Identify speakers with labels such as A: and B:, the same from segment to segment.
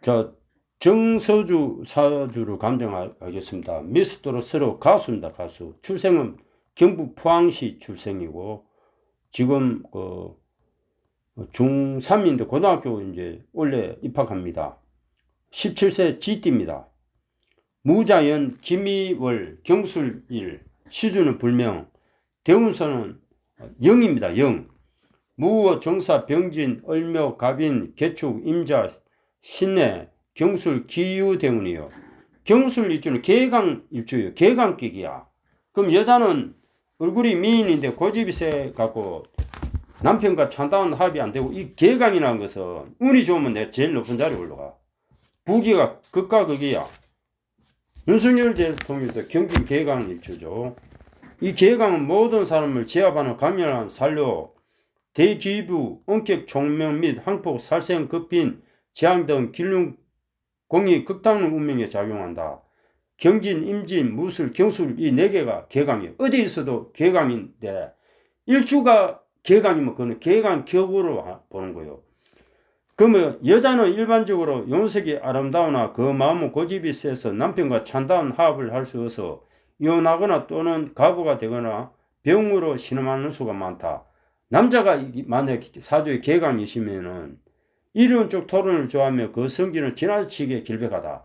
A: 자, 정서주 사주를 감정하겠습니다. 미스터로스로 가수입니다. 가수. 출생은 경북 포항시 출생이고 지금 그 중3인데 고등학교 이제 원래 입학합니다. 17세 GT입니다. 무자연, 김희월, 경술일, 시주는 불명, 대운서는 영입니다. 영. 무어, 정사, 병진, 얼묘, 갑인, 개축, 임자, 신내, 경술, 기유 대운이요. 경술 일주는 개강 일주요. 개강격이야. 그럼 여자는 얼굴이 미인인데 고집이 세 갖고 남편과 찬다운 합이 안 되고 이 개강이라는 것은 운이 좋으면 내가 제일 높은 자리에 올라가. 부기가 극과 극이야. 윤석열 대통령도 경기 개강 일주죠. 이 개강은 모든 사람을 제압하는 강렬한 산료, 대기부, 원격 총명 및 항폭, 살생, 급빈, 재앙 등 길륜 공이 극단의 운명에 작용한다. 경진, 임진, 무술, 경술 이 네 개가 개강이에요. 어디 있어도 개강인데 일주가 개강이면 그는 개강 격으로 보는 거예요. 그러면 여자는 일반적으로 용색이 아름다우나 그 마음은 고집이 세서 남편과 찬다운 합을 할 수 없어 이혼하거나 또는 가부가 되거나 병으로 신음하는 수가 많다. 남자가 만약 사주에 개강이시면은 쪽 토론을 좋아하며 그 성기는 지나치게 길백하다.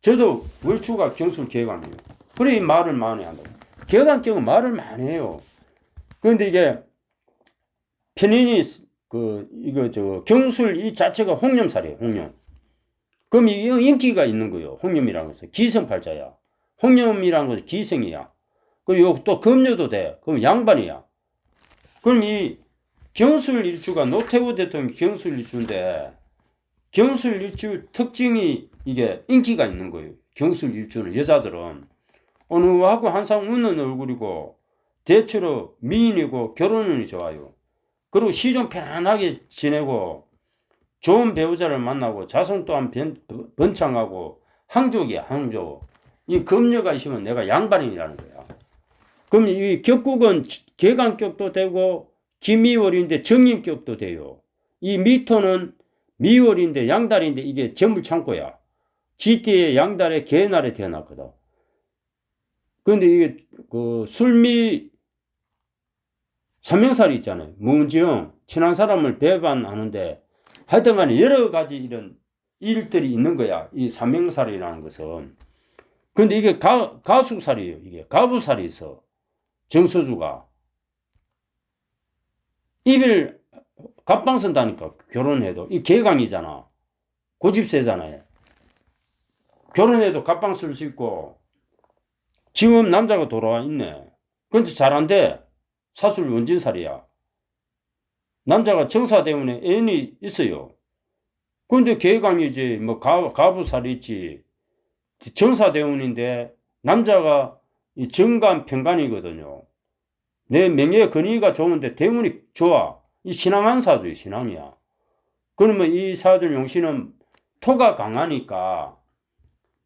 A: 저도 월추가 경술 개강이에요. 그래 말을 많이 한다. 개강격은 말을 많이 해요. 그런데 이게 편인이 그 이거 저 경술 이 자체가 홍념살이에요. 홍념. 그럼 이 인기가 있는 거예요. 홍념이라는 것은 기성팔자야. 홍념이라는 것은 기생이야. 그리고 또 금료도 돼. 그럼 양반이야. 그럼 이 경술 일주가 노태우 대통령 경술 일주인데 경술 일주 특징이 이게 인기가 있는 거예요. 경술 일주는 여자들은 어느하고 항상 웃는 얼굴이고 대체로 미인이고 결혼운이 좋아요. 그리고 시좀 편안하게 지내고 좋은 배우자를 만나고 자손 또한 변, 번창하고 항족이야 항족. 이 금녀가 있으면 내가 양반이라는 거야. 그럼 이 격국은 개강격도 되고 김미월인데 정인격도 돼요. 이 미토는 미월인데 양달인데 이게 전물창고야. 지띠의 양달에 개날에 태어났거든. 근데 이게 그 술미 삼명살이 있잖아요. 문지영 친한 사람을 배반하는데 하여튼 간에 여러 가지 이런 일들이 있는 거야. 이 삼명살이라는 것은. 근데 이게 가, 가수살이에요. 이게 가부살이 있어. 정서주가. 입을 갑방 쓴다니까 결혼해도. 이 개강이잖아. 고집세잖아요 결혼해도 갑방 쓸 수 있고. 지금 남자가 돌아와 있네. 근데 잘 안돼 사술 원진살이야. 남자가 정사 때문에 애인이 있어요. 근데 개강이지. 뭐 가, 가부살이 있지. 정사 대운인데 남자가 이 정간 평간이거든요 내 명예 근위가 좋은데 대운이 좋아. 이 신앙한 사주의 신앙이야. 그러면 이 사주 용신은 토가 강하니까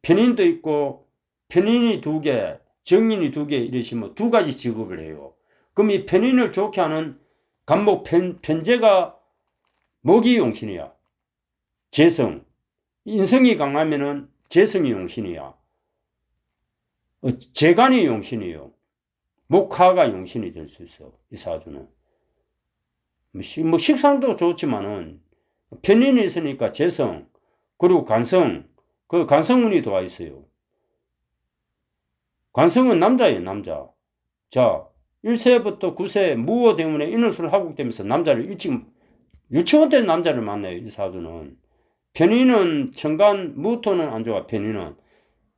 A: 편인도 있고 편인이 두 개, 정인이 두 개 이러시면 두 가지 직업을 해요. 그럼 이 편인을 좋게 하는 간목 편, 편제가 목이 용신이야. 재성. 인성이 강하면은 재성이 용신이야. 어, 재간이 용신이요. 목화가 용신이 될 수 있어. 이 사주는. 뭐, 뭐 식상도 좋지만은 편인이 있으니까 재성 그리고 관성 그 관성운이 도와 있어요. 관성은 남자예요, 남자. 자, 1세부터 9세 무호 때문에 인월수를 하국되면서 남자를 일찍 유치원 때 남자를 만나요, 이 사주는. 편인은 천간, 무토는 안 좋아, 편인은.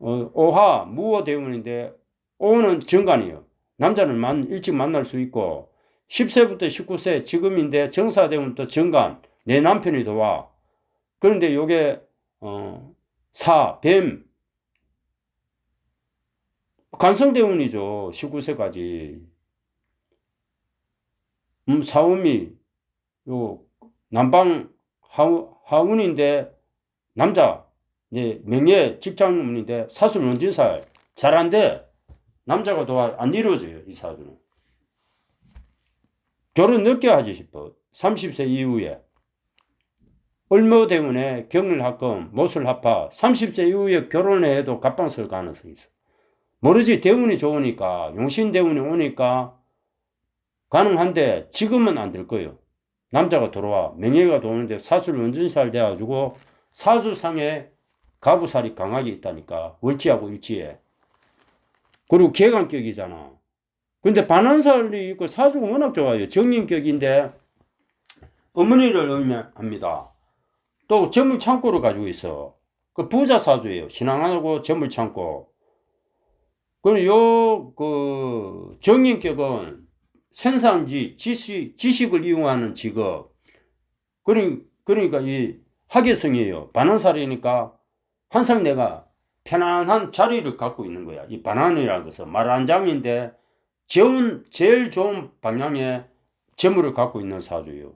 A: 어, 오하, 무호 대운인데, 오는 정간이에요. 남자를 만, 일찍 만날 수 있고 10세부터 19세 지금인데 정사되면 또 정관 내 남편이 도와. 그런데 요게 어, 사, 뱀. 간성대운이죠 19세까지. 음, 사음이 요 남방 하우, 하운인데 남자 네, 명예 직장문인데 사술 원진살 잘한데 남자가 도와 안 이루어져요, 이 사주는. 결혼 늦게 하지 싶어. 30세 이후에. 을모 때문에 경일합금, 모술합파, 30세 이후에 결혼해도 갑방 쓸 가능성이 있어. 모르지 대운이 좋으니까 용신 대운이 오니까 가능한데 지금은 안 될 거예요. 남자가 들어와 명예가 도는데 사술 원진살 돼가지고 사주상에 가부살이 강하게 있다니까 월지하고 일지에 그리고 개관격이잖아. 근데 반환살이 있고 사주가 워낙 좋아요. 정인격인데 어머니를 의미합니다. 또 점을 창고를 가지고 있어. 그 부자 사주예요. 신앙하고 점을 창고. 그리고 요 그 정인격은 생산지 지식 지식을 이용하는 직업. 그러- 그러니까 이 학예성이에요. 반환살이니까 항상 내가 편안한 자리를 갖고 있는 거야. 이 반환이라는 것은 말 한 장인데 좋은 제일 좋은 방향의 재물을 갖고 있는 사주예요.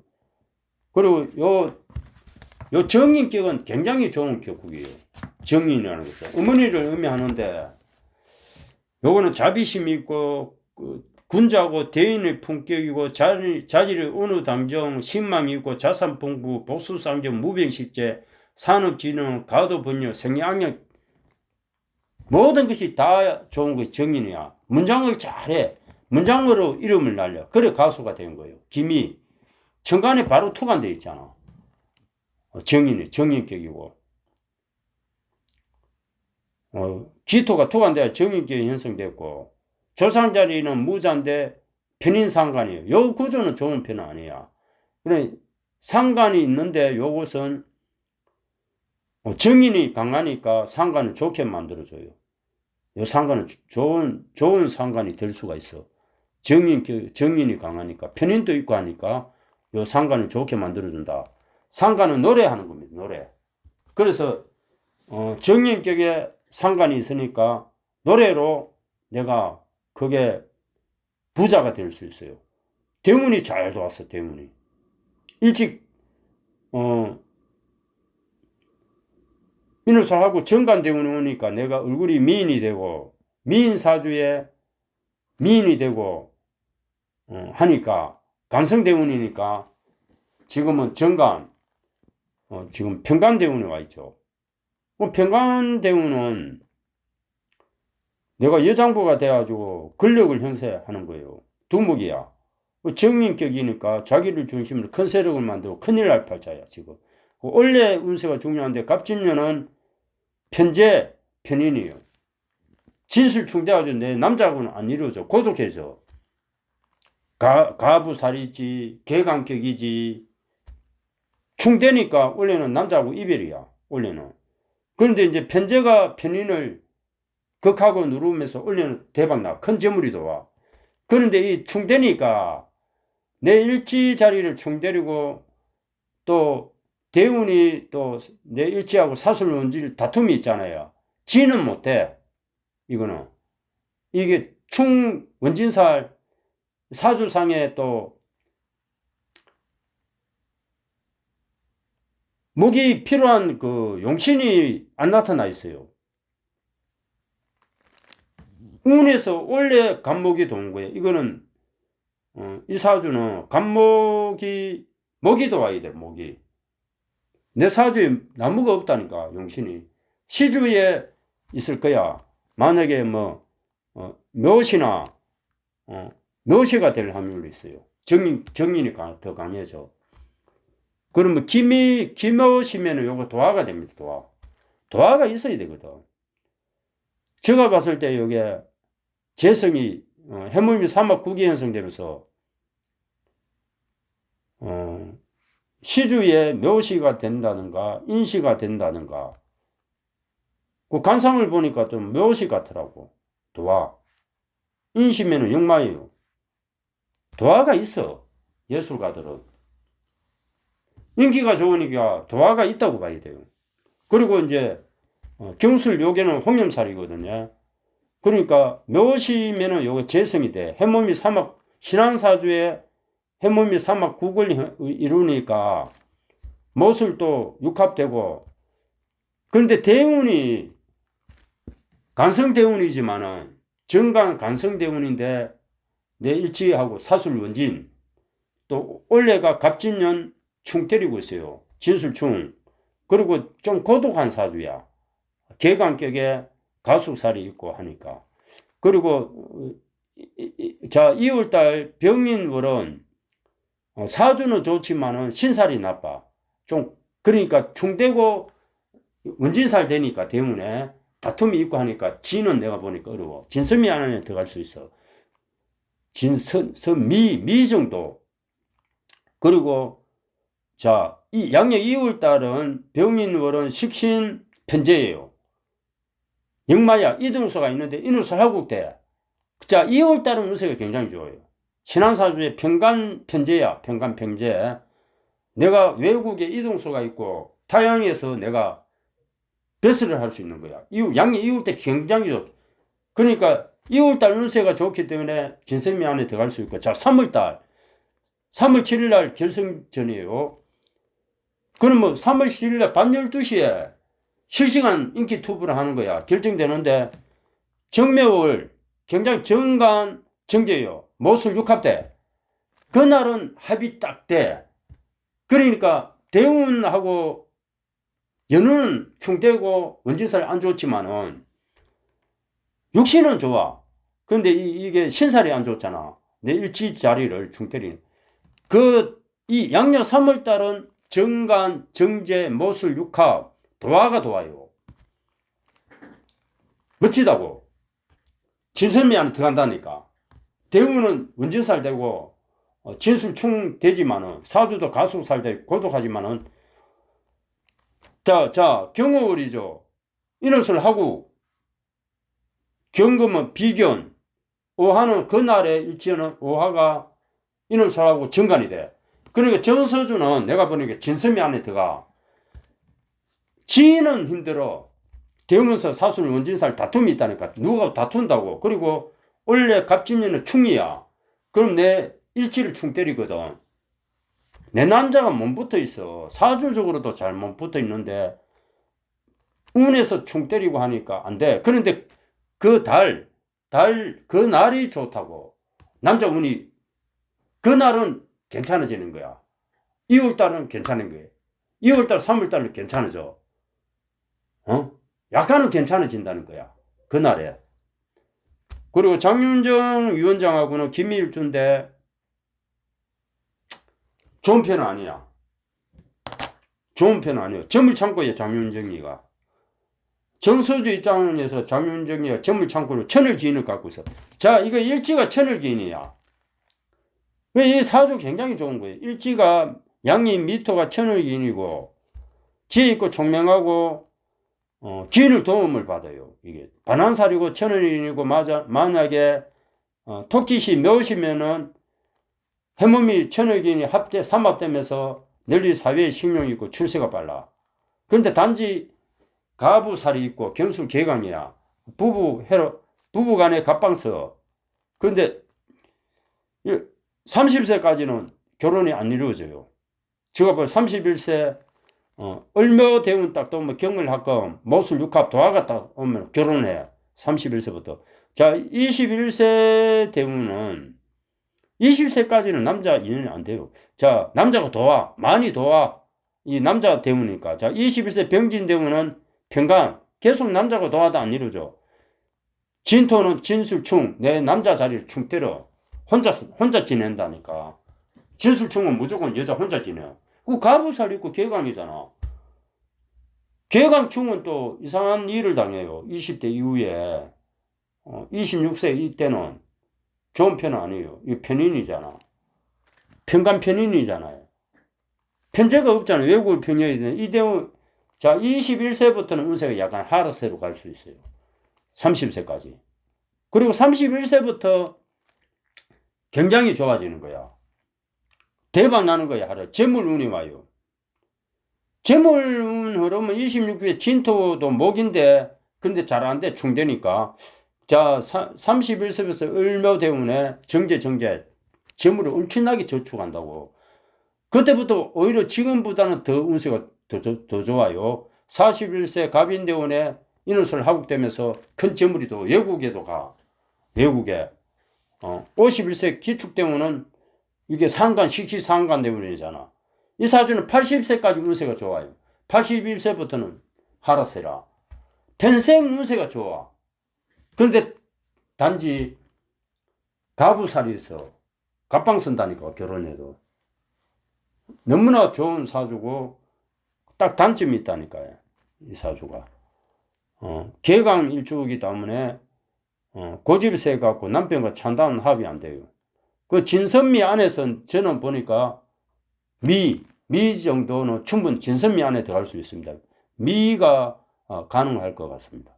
A: 그리고 요, 요 정인격은 굉장히 좋은 격국이에요. 정인이라는 것은 어머니를 의미하는데 요거는 자비심이 있고 그 군자고 대인의 품격이고 자리, 자질의 어느 당정 신망이 있고 자산 풍부 복수상정 무병식재 산업진흥 가도번역 생양력 모든 것이 다 좋은 것이 정인이야. 문장을 잘해. 문장으로 이름을 날려. 그래 가수가 된 거예요. 김이 천간에 바로 투간돼 있잖아. 어, 정인이 정인격이고 어, 기토가 투간돼야 정인격이 형성됐고 조상 자리는 무자인데 편인 상관이에요. 요 구조는 좋은 편은 아니야. 그래 상관이 있는데 요것은 어, 정인이 강하니까 상관을 좋게 만들어줘요. 요 상관은 조- 좋은, 좋은 상관이 될 수가 있어. 정인, 정인이 강하니까, 편인도 있고 하니까 요 상관을 좋게 만들어준다. 상관은 노래하는 겁니다, 노래. 그래서, 어, 정인격에 상관이 있으니까 노래로 내가 그게 부자가 될 수 있어요. 대문이 잘 도왔어, 대문이. 일찍, 어, 민을살하고 정관대운이 오니까 내가 얼굴이 미인이 되고 미인 사주에 미인이 되고 어, 하니까 간성대운이니까 지금은 정관 어, 지금 평관대운에 와 있죠. 어, 평관대운은 내가 여장부가 돼가지고 권력을 현세하는 거예요. 두목이야. 어, 정인격이니까 자기를 중심으로 큰 세력을 만들고 큰일 날 팔자야 지금. 그 원래 운세가 중요한데 갑진년은 편재 편인이에요. 진술 충대가지고 내 남자하고는 안 이루어져. 고독해져. 가, 가부살이지, 개강격이지. 충대니까 원래는 남자하고 이별이야. 원래는. 그런데 이제 편재가 편인을 극하고 누르면서 원래는 대박나. 큰 재물이 들어와. 그런데 이 충대니까 내 일지 자리를 충대리고 또 대운이 또 내 일지하고 사술 원질 다툼이 있잖아요. 지는 못해. 이거는. 이게 충 원진살 사주상에 또 목이 필요한 그 용신이 안 나타나 있어요. 운에서 원래 간목이 도는 거예요. 이거는 어, 이 사주는 간목이 목이 도와야 돼. 목이. 내 사주에 나무가 없다니까 용신이. 시주에 있을 거야. 만약에 뭐 어, 묘시나 어, 묘시가 될 확률이 있어요. 정인 강- 더 강해져. 그러면 김이 김묘시면은 요거 도화가 됩니다 도화. 도화가 있어야 되거든. 제가 봤을 때 요게 재성이 어, 해물미 사막 국이 형성되면서 어, 시주에 묘시가 된다는가 인시가 된다는가. 그 간상을 보니까 좀 묘시 같더라고. 도화. 인시면은 역마예요. 도화가 있어. 예술가들은. 인기가 좋으니까 도화가 있다고 봐야 돼요. 그리고 이제 어, 경술 요게는 홍염살이거든요. 그러니까 묘시면은 요게 재성이 돼. 해몸이 사막 신앙사주에 해몸이 사막 국을 이루니까 모술도 육합되고 그런데 대운이 간성대운이지만은 정간 간성대운인데 내 일치하고 사술 원진 또 올해가 갑진년 충 때리고 있어요. 진술충 그리고 좀 고독한 사주야. 개강격에 가속살이 있고 하니까. 그리고 자 2월달 병인월은 어, 사주는 좋지만은 신살이 나빠. 좀 그러니까 충되고 원진살 되니까 때문에 다툼이 있고 하니까 진은 내가 보니까 어려워. 진선미 안에 들어갈 수 있어. 진선, 선미, 미 정도. 그리고 자, 이 양력 2월 달은 병인월은 식신 편제예요. 역마야 이등수가 있는데 이등수 하국대. 자, 2월 달은 운세가 굉장히 좋아요. 신한사주의 평간 편제야. 평간 편제. 내가 외국에 이동수가 있고 타양에서 내가 배설을 할 수 있는 거야. 이후 양이 이울 때 굉장히 좋. 그러니까 이월 달 운세가 좋기 때문에 진선미 안에 들어갈 수 있고 자 3월 달 3월 7일 날 결승전이에요. 그럼 뭐 3월 7일 날 밤 12시에 실시간 인기 투부를 하는 거야. 결정되는데 정묘월 굉장히 정간 정제예요. 모술 육합대. 그날은 합이 딱 돼. 그러니까 대운하고 연우는 충되고 원진살 안 좋지만은 육신은 좋아. 근데 이, 게 신살이 안 좋잖아. 내 일치 자리를 충때리는. 그, 이 양력 3월 달은 정간, 정제, 모술, 육합, 도화가 도와요. 멋지다고. 진선미 안에 들어간다니까. 대우는 원진살 되고, 어, 진술충 되지만은, 사주도 가수살 되고, 고독하지만은, 자, 자, 경호월이죠. 인월술 하고, 경금은 비견, 오하는 그날에 일치하는 오하가 인월술하고 정관이 돼. 그러니까 전서주는 내가 보니까 진섬이 안에 들어가. 지는 힘들어. 대우면서 사술 원진살 다툼이 있다니까. 누가 다툰다고. 그리고 원래 갑진년은 충이야. 그럼 내 일치를 충 때리거든. 내 남자가 못 붙어 있어. 사주적으로도 잘못 붙어 있는데, 운에서 충 때리고 하니까 안 돼. 그런데 그 달, 달, 그 날이 좋다고. 남자 운이, 그 날은 괜찮아지는 거야. 2월달은 괜찮은 거예요. 2월달, 3월달은 괜찮아져. 어? 약간은 괜찮아진다는 거야. 그날에. 그리고 장윤정 위원장하고는 김일주인데, 좋은 편은 아니야. 좋은 편은 아니에요. 점을 참고해, 장윤정이가. 정서주 입장에서 장윤정이가 점을 참고로 천을 기인을 갖고 있어. 자, 이거 일지가 천을 기인이야. 왜 이 사주 굉장히 좋은 거예요. 일지가 양이 미토가 천을 기인이고, 지혜 있고 총명하고, 어, 기인을 도움을 받아요. 이게 반환살이고 천을 기인이고, 맞아, 만약에, 어, 토끼시 묘시면은 해몸이 천을기인이 합대, 삼합되면서 널리 사회에 신용이 있고 출세가 빨라. 그런데 단지 가부살이 있고 경술 개강이야. 부부 해로, 부부 간의 갑방서. 그런데 30세까지는 결혼이 안 이루어져요. 제가 볼 31세, 어, 을묘 대운 딱 오면 경을합금, 모술 육합 도화가 딱 오면 결혼해. 31세부터. 자, 21세 대운은 20세까지는 남자 인연이 안 돼요. 자, 남자가 도와, 많이 도와. 이 남자 때문이니까. 자, 21세 병진 대운은 평간, 계속 남자가 도와도 안 이루죠. 진토는 진술충, 내 남자 자리를 충 때려. 혼자, 혼자 지낸다니까. 진술충은 무조건 여자 혼자 지내. 그 가부살 있고 개강이잖아. 개강충은 또 이상한 일을 당해요. 20대 이후에. 어, 26세 이때는 좋은 편은 아니에요. 이 편인이잖아. 편간 편인이잖아요. 편제가 없잖아요. 외국을 편여야 되는 이대우 자 21세부터는 운세가 약간 하락세로 갈 수 있어요. 30세까지. 그리고 31세부터 굉장히 좋아지는 거야. 대박 나는 거야. 하루 재물운이 와요. 재물운 흐르면 26세 진토도 목인데 근데 잘 안 돼. 충되니까. 자, 31세부터 을묘 대운에 정제, 정제, 재물을 엄청나게 저축한다고. 그때부터 오히려 지금보다는 더 운세가 더, 더, 더 좋아요. 41세 갑인 대운에 인월술 하국되면서 큰 재물이 또 외국에도 가. 외국에. 어, 51세 기축 대운은 이게 상간, 식시 상간 대운이잖아. 이 사주는 80세까지 운세가 좋아요. 81세부터는 하락세라.天생 운세가 좋아. 그런데 단지 가부살이 있어. 갑방 쓴다니까 결혼해도. 너무나 좋은 사주고 딱 단점이 있다니까요. 이 사주가. 어, 개강 일주이기 때문에 어, 고집세 갖고 남편과 찬다는 합이 안 돼요. 그 진선미 안에서 저는 보니까 미, 미 정도는 충분 진선미 안에 들어갈 수 있습니다. 미가 어, 가능할 것 같습니다.